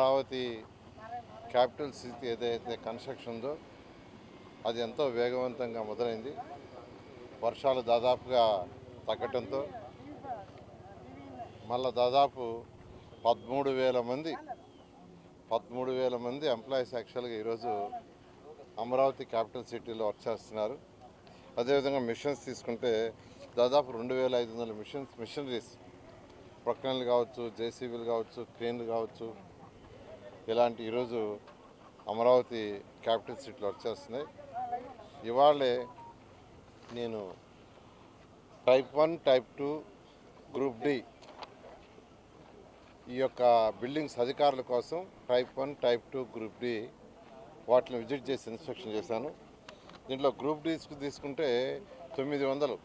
Amaravati capital city ఏదైతే construction ఉందో అది ఎంతో వేగవంతంగా మొదలైంది. వర్షాలు దాదాపుగా తగ్గటంతో మళ్ళా దాదాపు పదమూడు వేల మంది పదమూడు వేల మంది ఎంప్లాయీస్ యాక్చువల్గా ఈరోజు అమరావతి క్యాపిటల్ సిటీలో వర్క్ చేస్తున్నారు. అదేవిధంగా మిషన్స్ తీసుకుంటే దాదాపు రెండు వేల ఐదు వందల మిషన్స్ మిషనరీస్ ప్రొక్లైన్లు కావచ్చు జేసీబీలు కావచ్చు క్రేన్లు కావచ్చు ఇలాంటి ఈరోజు అమరావతి క్యాపిటల్ సిటీలో వర్క్ చేస్తున్నాయి ఇవాళే నేను type one type two group D ఈ యొక్క బిల్డింగ్స్ అధికారుల కోసం type one type two group D వాటిని విజిట్ చేసి ఇన్స్పెక్షన్ చేశాను. దీంట్లో గ్రూప్ డి తీసుకుంటే తొమ్మిది వందలు.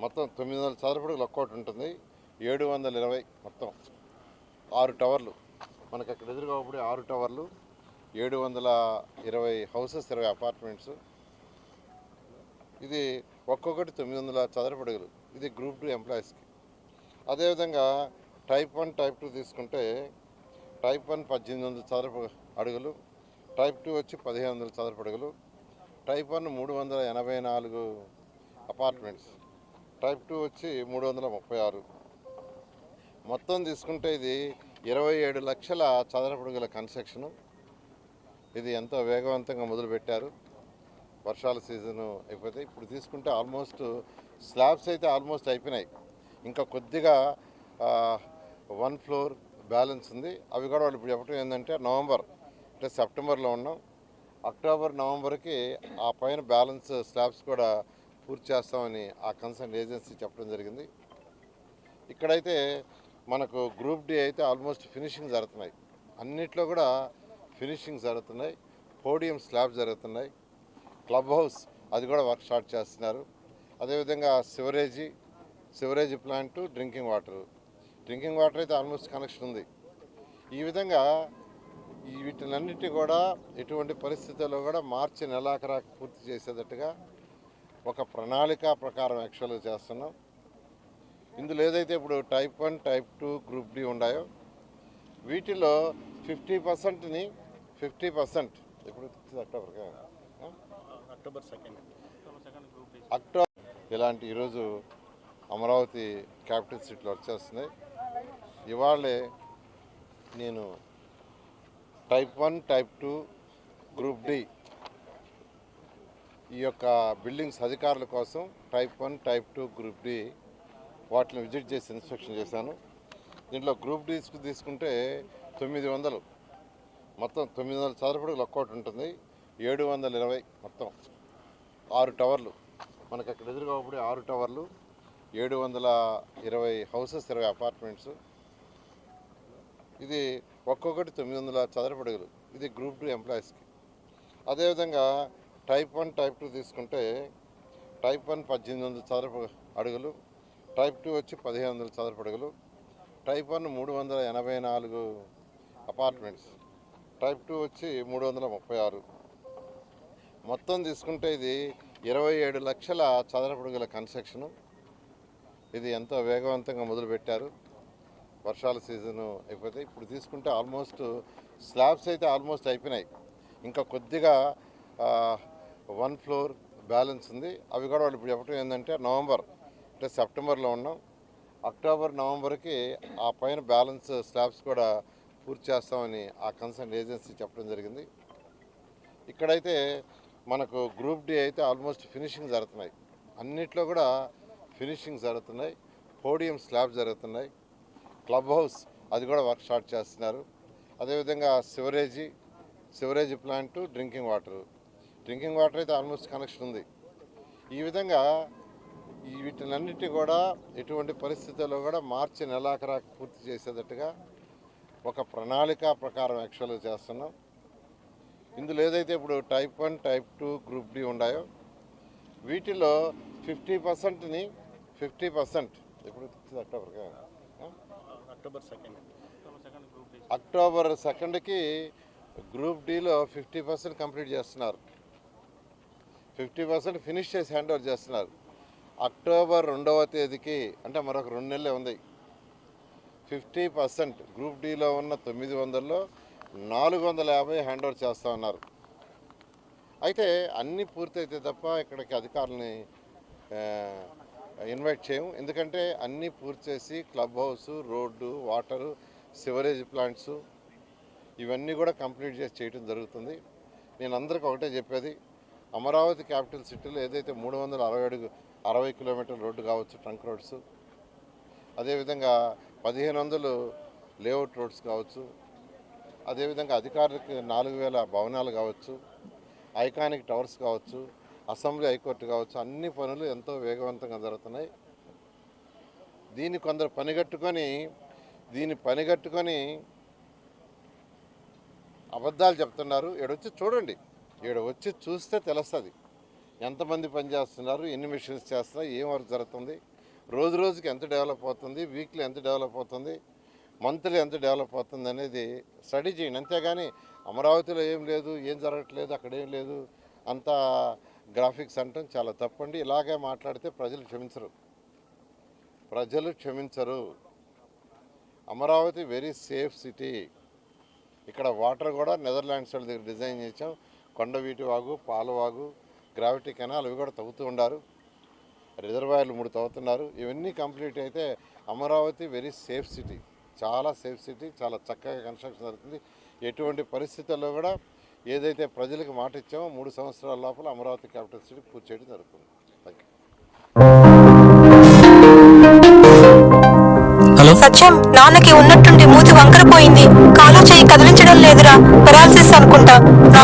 మొత్తం తొమ్మిది వందల చదరపడి ఒక్కోటి ఉంటుంది. ఏడు వందల ఇరవై మొత్తం. ఆరు టవర్లు. మనకు అక్కడ ఎదురుగా ఆరు టవర్లు ఏడు వందల ఇరవై హౌసెస్ ఇరవై అపార్ట్మెంట్స్. ఇది ఒక్కొక్కటి తొమ్మిది వందల చదరపడుగులు ఇది గ్రూప్ టూ ఎంప్లాయీస్కి. అదేవిధంగా టైప్ వన్ టైప్ టూ తీసుకుంటే టైప్ వన్ పద్దెనిమిది వందల చదరపు అడుగులు టైప్ టూ వచ్చి పదిహేను వందల చదరపు అడుగులు టైప్ వన్ మూడు వందల ఎనభై నాలుగు అపార్ట్మెంట్స్ టైప్ టూ వచ్చి మూడు వందల ముప్పై ఆరు. మొత్తం తీసుకుంటే ఇది ఇరవై ఏడు లక్షల చదరపడుగుల కన్స్ట్రక్షను ఇది ఎంతో వేగవంతంగా మొదలుపెట్టారు. వర్షాల సీజను అయిపోతే ఇప్పుడు తీసుకుంటే ఆల్మోస్ట్ స్లాబ్స్ అయితే ఆల్మోస్ట్ అయిపోయినాయి. ఇంకా కొద్దిగా వన్ ఫ్లోర్ బ్యాలెన్స్ ఉంది. అవి కూడా వాళ్ళు ఇప్పుడు చెప్పడం ఏంటంటే నవంబర్ అంటే సెప్టెంబర్లో ఉన్నాం. అక్టోబర్ నవంబర్కి ఆ పైన బ్యాలెన్స్ స్లాబ్స్ కూడా పూర్తి చేస్తామని ఆ కన్సర్న్ ఏజెన్సీ చెప్పడం జరిగింది. ఇక్కడైతే మనకు గ్రూప్ డి అయితే ఆల్మోస్ట్ ఫినిషింగ్ జరుగుతున్నాయి. అన్నిట్లో కూడా ఫినిషింగ్ జరుగుతున్నాయి. పోడియం స్లాబ్ జరుగుతున్నాయి. క్లబ్ హౌస్ అది కూడా వర్క్ స్టార్ట్ చేస్తున్నారు. అదేవిధంగా sewerage sewerage plant drinking water. Drinking water అయితే ఆల్మోస్ట్ కనెక్షన్ ఉంది. ఈ విధంగా వీటినన్నిటి కూడా ఎటువంటి పరిస్థితుల్లో కూడా మార్చి నెలాఖరాకు పూర్తి చేసేటట్టుగా ఒక ప్రణాళిక ప్రకారం యాక్చువల్గా చేస్తున్నాం. ఇందులో ఏదైతే ఇప్పుడు type one type two group D ఉన్నాయో వీటిలో ఫిఫ్టీ పర్సెంట్ని ఫిఫ్టీ పర్సెంట్ ఇప్పుడు అక్టోబర్గా అక్టోబర్ సెకండ్. అక్టోబర్ ఇలాంటి ఈరోజు అమరావతి క్యాపిటల్ సిటీలో వర్క్ చేస్తున్నాయి ఇవాళే నేను type one type two group D ఈ యొక్క బిల్డింగ్స్ అధికారుల కోసం type one type two group D వాటిని విజిట్ చేసి ఇన్స్పెక్షన్ చేశాను. దీంట్లో గ్రూప్ డీస్కి తీసుకుంటే తొమ్మిది వందలు. మొత్తం తొమ్మిది వందల చదరపడుగులు ఒక్కోటి ఉంటుంది. ఏడు వందల ఇరవై మొత్తం. ఆరు టవర్లు. మనకు అక్కడ ఎదురుగా ఆరు టవర్లు. ఏడు వందల ఇరవై హౌసెస్ ఇరవై అపార్ట్మెంట్స్. ఇది ఒక్కొక్కటి తొమ్మిది వందల చదరపడుగులు. ఇది గ్రూప్ టూ ఎంప్లాయీస్కి. అదేవిధంగా టైప్ వన్ టైప్ టూ తీసుకుంటే టైప్ వన్ పద్దెనిమిది వందల చదరపు అడుగులు టైప్ టూ వచ్చి పదిహేను వందల చదరపు అడుగులు. టైప్ వన్ మూడు వందల ఎనభై నాలుగు అపార్ట్మెంట్స్. టైప్ టూ వచ్చి మూడు వందల ముప్పై ఆరు. మొత్తం తీసుకుంటే ఇది ఇరవై ఏడు లక్షల చదరపడుగుల కన్స్ట్రక్షను. ఇది ఎంతో వేగవంతంగా మొదలుపెట్టారు. వర్షాల సీజను అయిపోతే ఇప్పుడు తీసుకుంటే ఆల్మోస్ట్ స్లాబ్స్ అయితే ఆల్మోస్ట్ అయిపోయినాయి. ఇంకా కొద్దిగా వన్ ఫ్లోర్ బ్యాలెన్స్ ఉంది. అవి కూడా వాళ్ళు ఇప్పుడు చెప్పడం ఏంటంటే నవంబర్ అంటే సెప్టెంబర్లో ఉన్నాం. అక్టోబర్ నవంబర్కి ఆ పైన బ్యాలెన్స్ స్లాబ్స్ కూడా పూర్తి చేస్తామని ఆ కన్సర్న్ ఏజెన్సీ చెప్పడం జరిగింది. ఇక్కడైతే మనకు గ్రూప్ డి అయితే ఆల్మోస్ట్ ఫినిషింగ్ జరుగుతున్నాయి. అన్నిట్లో కూడా ఫినిషింగ్ జరుగుతున్నాయి. పోడియం స్లాబ్ జరుగుతున్నాయి. క్లబ్ హౌస్ అది కూడా వర్క్ స్టార్ట్ చేస్తున్నారు. అదేవిధంగా sewerage sewerage plant drinking water. Drinking water అయితే ఆల్మోస్ట్ కనెక్షన్ ఉంది. ఈ విధంగా వీటినన్నిటి కూడా ఎటువంటి పరిస్థితుల్లో కూడా మార్చి నెలాఖరాకు పూర్తి చేసేటట్టుగా ఒక ప్రణాళిక ప్రకారం యాక్చువల్గా చేస్తున్నాం. ఇందులో ఏదైతే ఇప్పుడు type one type two group D ఉన్నాయో వీటిలో ఫిఫ్టీ పర్సెంట్ని ఫిఫ్టీ పర్సెంట్ ఇప్పుడు అక్టోబర్గా అక్టోబర్ సెకండ్. అక్టోబర్ సెకండ్కి గ్రూప్ డిలో ఫిఫ్టీ పర్సెంట్ కంప్లీట్ చేస్తున్నారు. ఫిఫ్టీ పర్సెంట్ ఫినిష్ చేసి హ్యాండ్ ఓవర్ చేస్తున్నారు. అక్టోబర్ రెండవ తేదీకి అంటే మరొక రెండు నెలలే ఉంది. ఫిఫ్టీ పర్సెంట్ గ్రూప్ డీలో ఉన్న తొమ్మిది వందల్లో నాలుగు వందల యాభై హ్యాండ్ ఓవర్ చేస్తా ఉన్నారు. అయితే అన్నీ పూర్తయితే తప్ప ఇక్కడికి అధికారులని ఇన్వైట్ చేయము. ఎందుకంటే అన్నీ పూర్తి చేసి club house road water sewerage plants ఇవన్నీ కూడా కంప్లీట్ చేసి చేయడం జరుగుతుంది. నేను అందరికీ ఒకటే చెప్పేది అమరావతి క్యాపిటల్ సిటీలో ఏదైతే మూడు వందల అరవై అడుగు అరవై కిలోమీటర్ల రోడ్డు కావచ్చు ట్రంక్ రోడ్స్ అదేవిధంగా పదిహేను వందలు లేఅవుట్ రోడ్స్ కావచ్చు అదేవిధంగా అధికారులకు నాలుగు వేల భవనాలు కావచ్చు ఐకానిక్ టవర్స్ కావచ్చు అసెంబ్లీ హైకోర్టు కావచ్చు అన్ని పనులు ఎంతో వేగవంతంగా జరుగుతున్నాయి. దీన్ని కొందరు పనిగట్టుకొని దీన్ని పనిగట్టుకొని అబద్ధాలు చెప్తున్నారు. ఎడొచ్చి చూడండి. ఈడ వచ్చి చూస్తే తెలుస్తుంది. ఎంతమంది పనిచేస్తున్నారు ఎన్ని మిషన్స్ చేస్తున్నారు ఏం వర్క్ జరుగుతుంది రోజు రోజుకి ఎంత డెవలప్ అవుతుంది వీక్లీ ఎంత డెవలప్ అవుతుంది మంత్లీ ఎంత డెవలప్ అవుతుంది అనేది స్టడీ చేయండి. అంతేగాని అమరావతిలో ఏం లేదు ఏం జరగట్లేదు అక్కడ ఏం లేదు అంత గ్రాఫిక్స్ అంటాం చాలా తప్పండి. ఇలాగే మాట్లాడితే ప్రజలు క్షమించరు. ప్రజలు క్షమించరు. అమరావతి వెరీ సేఫ్ సిటీ ఇక్కడ వాటర్ కూడా నెదర్లాండ్స్ వాళ్ళ దగ్గర డిజైన్ చేసాం కొండవీటి వాగు పాలవాగు గ్రావిటీ కెనాల్ అవి కూడా తవ్వుతూ ఉండారు. రిజర్వాయర్లు మూడు తవ్వుతున్నారు. ఇవన్నీ కంప్లీట్ అయితే అమరావతి వెరీ సేఫ్ సిటీ. చాలా సేఫ్ సిటీ చాలా చక్కగా కన్స్ట్రక్షన్ జరుగుతుంది. ఎటువంటి పరిస్థితుల్లో కూడా ఏదైతే ప్రజలకు మాట ఇచ్చామో మూడు సంవత్సరాల లోపల అమరావతి క్యాపిటల్ సిటీ పూర్తి చేయడం జరుగుతుంది. Thank you hello? సత్యం నాన్నకి ఉన్నట్టుండి మూతి వంకరపోయింది. కాలు చేయి కదిలించడం లేదురా. పెరాలసిస్ అనుకుంటా. నాకు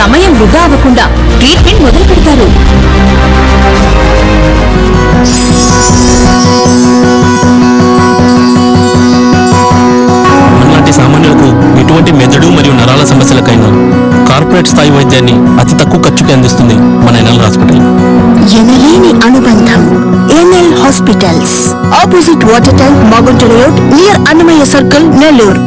సమయం వృధా అవ్వకుండా ట్రీట్మెంట్ మొదలు పెడతారు. మనలాంటి సామాన్యులకు ఎటువంటి మెదడు మరియు నరాల సమస్యలకైనా కార్పొరేట్ స్థాయి వైద్యాన్ని అతి తక్కువ ఖర్చుకి అందిస్తుంది మన ఎన్ఎల్ హాస్పిటల్. ఎనలేని అనుబంధం NL hospitals. Opposite water tank Magunta road near Annamayya circle Nellore